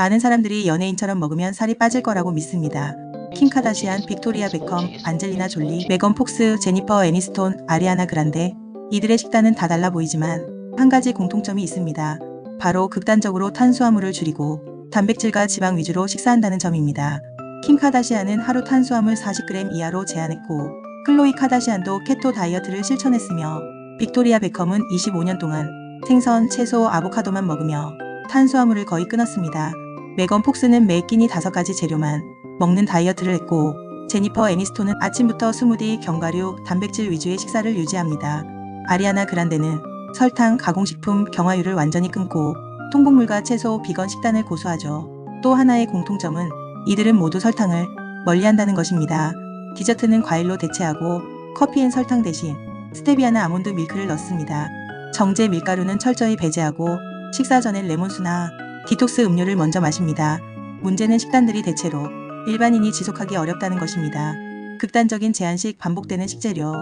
많은 사람들이 연예인처럼 먹으면 살이 빠질 거라고 믿습니다. 킴 카다시안, 빅토리아 베컴, 안젤리나 졸리, 메건 폭스, 제니퍼 애니스톤, 아리아나 그란데 이들의 식단은 다 달라 보이지만 한 가지 공통점이 있습니다. 바로 극단적으로 탄수화물을 줄이고 단백질과 지방 위주로 식사한다는 점입니다. 킴 카다시안은 하루 탄수화물 40g 이하로 제한했고 클로이 카다시안도 케토 다이어트를 실천했으며 빅토리아 베컴은 25년 동안 생선, 채소, 아보카도만 먹으며 탄수화물을 거의 끊었습니다. 메건 폭스는 매 끼니 5가지 재료만 먹는 다이어트를 했고 제니퍼 애니스톤은 아침부터 스무디, 견과류, 단백질 위주의 식사를 유지합니다. 아리아나 그란데는 설탕, 가공식품, 경화유를 완전히 끊고 통곡물과 채소, 비건 식단을 고수하죠. 또 하나의 공통점은 이들은 모두 설탕을 멀리한다는 것입니다. 디저트는 과일로 대체하고 커피엔 설탕 대신 스테비아나 아몬드 밀크를 넣습니다. 정제 밀가루는 철저히 배제하고 식사 전엔 레몬수나 디톡스 음료를 먼저 마십니다. 문제는 식단들이 대체로 일반인이 지속하기 어렵다는 것입니다. 극단적인 제한식 반복되는 식재료,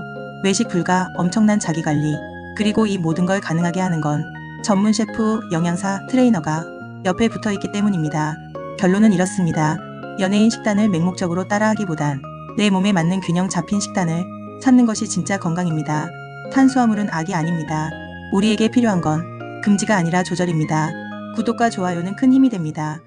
외식 불가, 엄청난 자기관리, 그리고 이 모든 걸 가능하게 하는 건 전문 셰프, 영양사, 트레이너가 옆에 붙어 있기 때문입니다. 결론은 이렇습니다. 연예인 식단을 맹목적으로 따라하기보단 내 몸에 맞는 균형 잡힌 식단을 찾는 것이 진짜 건강입니다. 탄수화물은 악이 아닙니다. 우리에게 필요한 건 금지가 아니라 조절입니다. 구독과 좋아요는 큰 힘이 됩니다.